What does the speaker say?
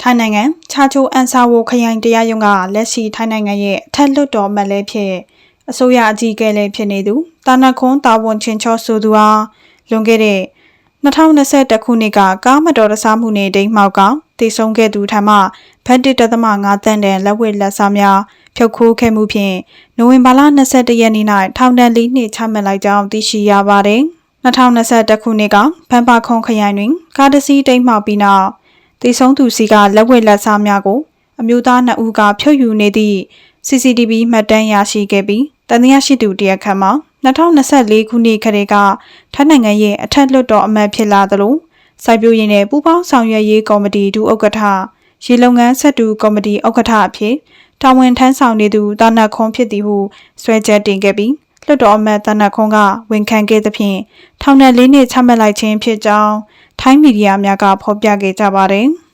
ထိုင်းနိုင်ငံချာချိုအန်ဆာဝိုခရိုင်တရားရုံးကလက်ရှိထိုင်းနိုင်ငံရဲ့အထက်လွှတ်တော်အမတ်လည်းဖြစ်အစိုးရအကြီးအကဲလည်းဖြစ်နေသူတာနခွန်တာဝန်ချင်းချောဆိုသူအားလွန်ခဲ့တဲ့2021ခုနှစ်ကကားမတော်တဆမှုနဲ့ဒိန်းမှောက်ကတည်ဆုံးခဲ့သူထံမှဗတ်တစ်တသမ5တန်းတန်လက်ဝက်လက်စားများဖြုတ်ခိုးခဲ့မှုဖြင့်နိုဝင်ဘာလ22ရက်နေ့၌ထောင်ဒဏ်၄နှစ်ချမှတ်လိုက်ကြောင်းသိရှိရပါတယ်2021ခုနှစ်ကဖန်ပါခွန်ခရိုင်တွင်ကားတစ်စီးတိတ်မှောက်ပြီးနောက် တည်ဆုံးသူစီကလက်ဝက်လက်စားများကိုအမျိုးသား2ဦးကဖြုတ်ယူနေသည့် CCTV မှတ်တမ်းရရှိခဲ့ပြီးတန်တရားရှိသူတရက်ခန့်မှာ2024ခုနှစ်ခရဲကထိုင်းနိုင်ငံရဲ့အထက်လွှတ်တော်အမတ်ဖြစ်လာသလိုစိုက်ပျိုးရေးနဲ့ပူးပေါင်းဆောင်ရွက်ရေးကော်မတီဒုဥက္ကဋ္ဌရေလုံငန်းဆက်တူကော်မတီဥက္ကဋ္ဌအဖြစ်တာဝန်ထမ်းဆောင်နေသူတာနတ်ခွန်ဖြစ်သည်ဟုဆွဲချက်တင်ခဲ့ပြီးလွှတ်တော်အမတ်တာနတ်ခွန်ကဝန်ခံခဲ့သဖြင့်ထောင်ဒဏ်၄နှစ်ချမှတ်လိုက်ခြင်းဖြစ်ကြောင်း ထိုင်းမီဒီယာများကဖော်ပြခဲ့ကြပါတယ်။